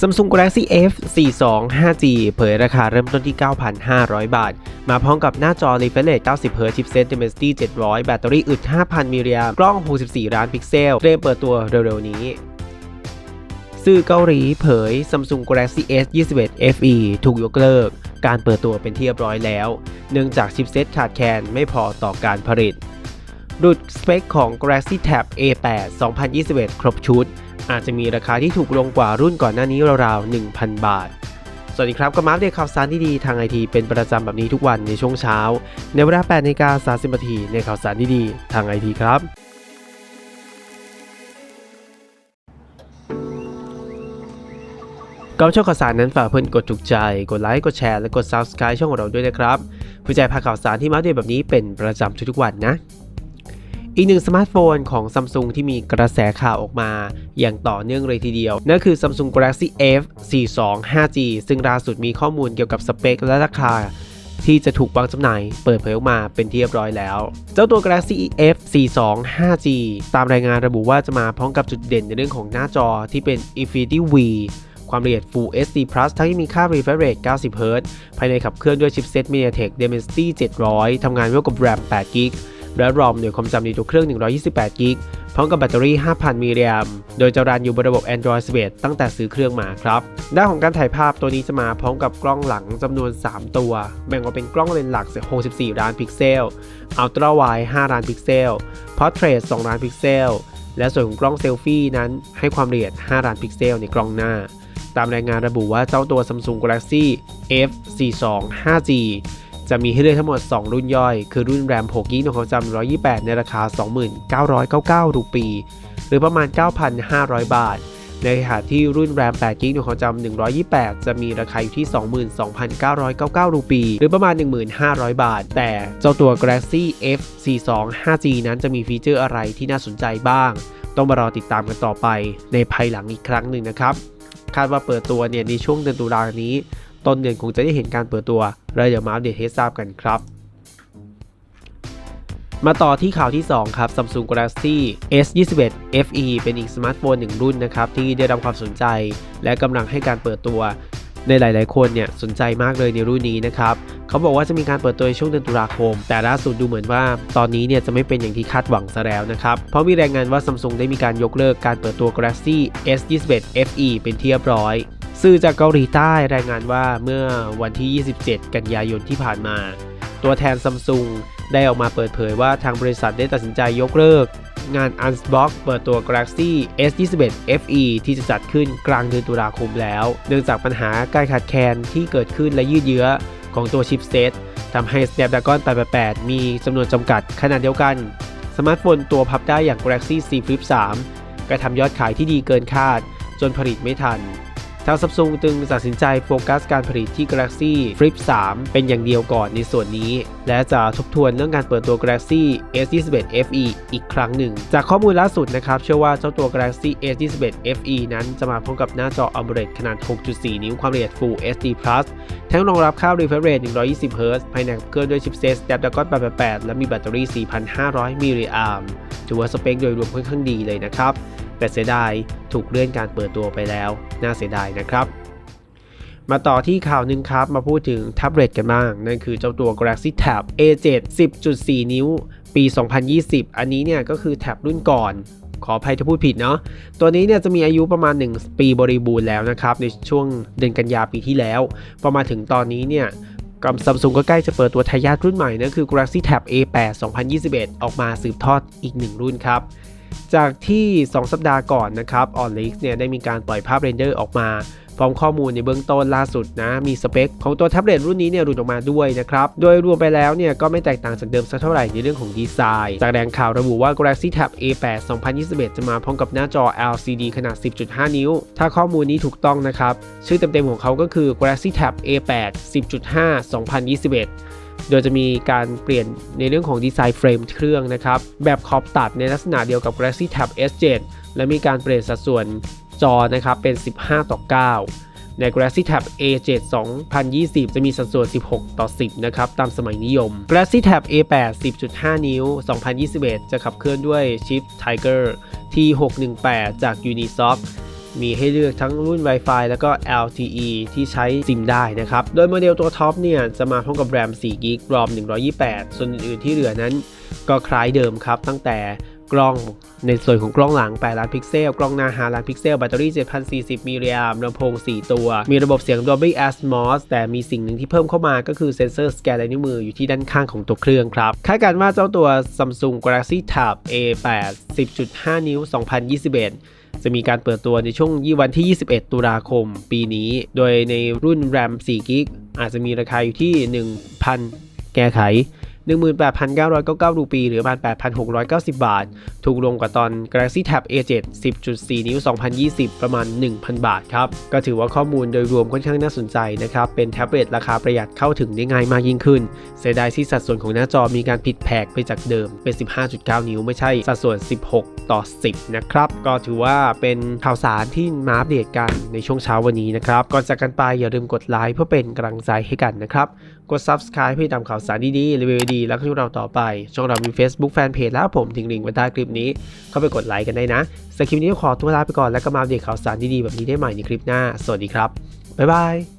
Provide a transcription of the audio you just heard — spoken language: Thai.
Samsung Galaxy F 42 5G เผยราคาเริ่มต้นที่ 9,500 บาท มาพร้อมกับหน้าจอ Refresh 90 Hz Chipset Dimensity 700 แบตเตอรี่อึด 5,000 มิลลิแอมป์กล้อง 64 ล้านพิกเซลเตรียมเปิดตัวเร็วๆนี้สื่อเกาหลีเผย Samsung Galaxy S 21 FE ถูกยกเลิก การเปิดตัวเป็นที่เรียบร้อยแล้ว เนื่องจากชิปเซตขาดแคลนไม่พอต่อการผลิต ดุดสเปคของ Galaxy Tab A8 2021 ครบชุด อาจจะมีราคาที่ถูกลงกว่ารุ่นก่อนหน้านี้ราวๆ 1,000 บาท สวัสดีครับ ก็มาอัปเดตข่าวสารที่ดีทางไอทีเป็นประจำแบบนี้ทุกวันในช่วงเช้า ในเวลา8นาฬิกา30นาทีในข่าวสารที่ดีทางไอทีครับก่อนชมข่าวสารนั้นฝากเพื่อนกดถูกใจ กดไลค์ กดแชร์ และกด Subscribe ช่องของเราด้วยนะครับเพื่อจะพาข่าวสารที่มาอัปเดแบบนี้เป็นประจำทุกๆวันนะ อีกหนึ่งสมาร์ทโฟนของ Samsung ที่มีกระแสข่าวออกมา อย่างต่อเนื่องเลยทีเดียว นั่นคือ Samsung Galaxy F 42 5G ซึ่งล่าสุดมีข้อมูลเกี่ยวกับสเปคและราคาที่จะถูกวางจำหน่ายเปิดเผยออกมาเป็นที่เรียบร้อยแล้ว เจ้าตัว Galaxy F 42 5G ตามรายงานระบุว่าจะมาพร้อมกับจุดเด่นในเรื่องของหน้าจอที่เป็น Infinity V ความละเอียด Full HD Plus ทั้งที่มีค่า refresh rate 90 Hz ภายในขับเคลื่อนด้วยชิปเซต MediaTek Dimensity 700 ทำงานร่วมกับ RAM 8 GB และ ROM หน่วยความจำในตัวเครื่อง 128 GB พร้อมกับแบตเตอรี่ 5,000 มิลลิแอมโดยจะรันอยู่บนระบบ Android 11 ตั้งแต่ซื้อเครื่องมาครับ ด้านของการถ่ายภาพตัวนี้จะมาพร้อมกับกล้องหลังจำนวน 3 ตัว แบ่งออกเป็นกล้องเลนส์หลัก 64 ล้านพิกเซล Ultra Wide 5 ล้านพิกเซล Portrait 2 ล้านพิกเซล และส่วนของกล้องเซลฟี่นั้นให้ความละเอียด 5 ล้านพิกเซลในกล้องหน้าตามรายงานระบุว่าเจ้าตัว Samsung Galaxy F 42 5G จะมีให้เลือกทั้งหมด 2 รุ่นย่อย คือรุ่น RAM 6 g b ของจำ128 ในราคา2999 รูปี หรือประมาณ 9,500 บาท ในขณะที่รุ่น RAM 8 g b ของจำ128 จะมีราคาอยู่ที่ 22,999 รูปี หรือประมาณ 1,500 บาท แต่เจ้าตัว Galaxy F 42 5G นั้นจะมีฟีเจอร์อะไรที่น่าสนใจบ้าง ต้องมารอติดตามกันต่อไปในภายหลังอีกครั้งหนึ่งนะครับ คาดว่าเปิดตัวเนี่ยในช่วงเดือนตุลานี้ ต้นเดือนคงจะได้เห็นการเปิดตัว แล้วเดี๋ยวมาอัปเดตให้ทราบกันครับมาต่อที่ข่าวที่ 2 ครับ Samsung Galaxy S21 FE เป็นอีกสมาร์ทโฟนหนึ่งรุ่นนะครับ ที่ได้รับความสนใจ และกำลังให้การเปิดตัวในหลาย ๆ คนเนี่ยสนใจมากเลยในรุ่นนี้นะครับ เขาบอกว่าจะมีการเปิดตัวในช่วงเดือนตุลาคม แต่ล่าสุดดูเหมือนว่าตอนนี้เนี่ยจะไม่เป็นอย่างที่คาดหวังซะแล้วนะครับ เพราะมีรายงานว่า Samsung ได้มีการยกเลิกการเปิดตัว Galaxy S21 FE เป็นที่เรียบร้อย สื่อจากเกาหลีใต้รายงานว่าเมื่อวันที่ 27 กันยายนที่ผ่านมา ตัวแทน Samsung ได้ออกมาเปิดเผยว่าทางบริษัทได้ตัดสินใจยกเลิก งาน Unbox เปิดตัว Galaxy S21 FE ที่จะจัดขึ้นกลางเดือนตุลาคมแล้ว เนื่องจากปัญหาการขาดแคลนที่เกิดขึ้นและยืดเยื้อของตัวชิปเซตทำให้ Snapdragon 888 มีจำนวนจำกัดขนาดเดียวกัน สมาร์ทโฟนตัวพับได้อย่าง Galaxy Z Flip 3ก็ทำยอดขายที่ดีเกินคาด จนผลิตไม่ทัน ทาง Samsung จึงตัดสินใจโฟกัสการผลิตที่ Galaxy Flip 3 เป็นอย่างเดียวก่อนในส่วนนี้ และจะทบทวนเรื่องการเปิดตัว Galaxy S21 FE อีกครั้งหนึ่ง จากข้อมูลล่าสุดนะครับ เชื่อว่าเจ้าตัว Galaxy S21 FE นั้นจะมาพร้อมกับหน้าจอ AMOLED ขนาด 6.4 นิ้วความละเอียด Full HD Plus ทั้งรองรับค่า refresh rate 120 Hz ภายในเคลื่อนด้วยชิปเซต Snapdragon 888 และมีแบตเตอรี่ 4,500 มิลลิแอมถือว่าสเปคโดยรวมค่อนข้างดีเลยนะครับ แต่เสียดายถูกเลื่อนการเปิดตัวไปแล้ว น่าเสียดายนะครับมาต่อที่ข่าวหนึ่งครับมาพูดถึงแท็บเล็ตกันบ้าง นั่นคือเจ้าตัว Galaxy Tab A7 10.4 นิ้ว ปี 2020 อันนี้เนี่ยก็คือแท็บรุ่นก่อน ขออภัยถ้าพูดผิดเนาะตัวนี้เนี่ยจะมีอายุประมาณ 1 ปีบริบูรณ์แล้วนะครับ ในช่วงเดือนกันยาปีที่แล้ว ประมาณถึงตอนนี้เนี่ยกับซัมซุงก็ใกล้จะเปิดตัวทายาทรุ่นใหม่นั่นคือ Galaxy Tab A8 2021 ออกมาสืบทอดอีกหนึ่งรุ่นครับ จากที่ 2 สัปดาห์ก่อนนะครับ On l e a k เนี่ยได้มีการปล่อยภาพเรนเดอร์ออกมา พร้อมข้อมูลในเบื้องต้นล่าสุดนะมีสเปคของตัวแท็บเล็ตรุ่นนี้เนี่ยหลุดออกมาด้วยนะครับโดยรวมไปแล้วเนี่ยก็ไม่แตกต่างจากเดิมสักเท่าไหร่ในเรื่องของดีไซน์จากแหล่งข่าวระบุว่า Galaxy Tab A8 2021 จะมาพร้อมกับหน้าจอ LCD ขนาด 10.5 นิ้ว ถ้าข้อมูลนี้ถูกต้องนะครับชื่อเต็มๆของเขาก็คือ Galaxy Tab A8 10.5 2021โดยจะมีการเปลี่ยนในเรื่องของดีไซน์เฟรมเครื่องนะครับ แบบขอบตัดในลักษณะเดียวกับ Galaxy Tab S7 และมีการเปลี่ยนสัดส่วน จอนะครับเป็น 15 ต่อ 9 ใน Galaxy Tab A7 2020 จะมีสัดส่วน 16 ต่อ 10 นะครับ ตามสมัยนิยม Galaxy Tab A8 10.5 นิ้ว 2021 จะขับเคลื่อนด้วยชิป Tiger T618 จาก Unisoc มีให้เลือกทั้งรุ่น Wi-Fi แล้วก็ LTE ที่ใช้ซิมได้นะครับ โดยโมเดลตัวท็อปเนี่ย จะมาพร้อมกับ RAM 4 GB ROM 128 ส่วนอื่นๆที่เหลือนั้น ก็คล้ายเดิมครับ ตั้งแต่ กล้องในส่วนของกล้องหลัง 8 ล้านพิกเซล กล้องหน้า 5 ล้านพิกเซล แบตเตอรี่ 7,040 มิลลิแอมป์ลำโพง 4 ตัว มีระบบเสียง Dolby Atmos แต่มีสิ่งหนึ่งที่เพิ่มเข้ามาก็คือเซ็นเซอร์สแกนลายนิ้วมืออยู่ที่ด้านข้างของตัวเครื่องครับ คาดการณ์ว่าเจ้าตัว Samsung Galaxy Tab A8 10.5 นิ้ว 2021จะมีการเปิดตัวในช่วงยี่วันที่ 21 ตุลาคมปีนี้ โดยในรุ่น RAM 4 g b อาจจะมีราคาอยู่ที่ 1,000 แก้ไข 18,999รูปี หรือประมาณ8,690 บาท ถูกลงกว่าตอน Galaxy Tab A7 10.4 นิ้ว 2020 ประมาณ 1,000 บาทครับ ก็ถือว่าข้อมูลโดยรวมค่อนข้างน่าสนใจนะครับ เป็นแท็บเล็ตราคาประหยัดเข้าถึงได้ง่ายมากยิ่งขึ้น เสียดายที่สัดส่วนของหน้าจอมีการผิดแผกไปจากเดิมเป็น 15.9 นิ้วไม่ใช่สัดส่วน 16 ต่อ 10 นะครับ ก็ถือว่าเป็นข่าวสารที่มาอัปเดตกันในช่วงเช้าวันนี้นะครับ ก่อนจากกันไปอย่าลืมกดไลค์เพื่อเป็นกำลังใจให้กันนะครับ กด subscribe เพื่อตามข่าวสารดีๆรีวิวดีๆ แล้วก็ช่องเราต่อไป ช่องเรามี Facebook Fanpage แล้วผมทิ้งลิงก์ไว้ใต้คลิปนี้ เข้าไปกดไลค์กันได้นะสำหรับคลิปนี้ขอตัวลาไปก่อนแล้วก็มาเดตข่าวสารดีๆแบบนี้ได้ใหม่ในคลิปหน้า สวัสดีครับบ๊ายบาย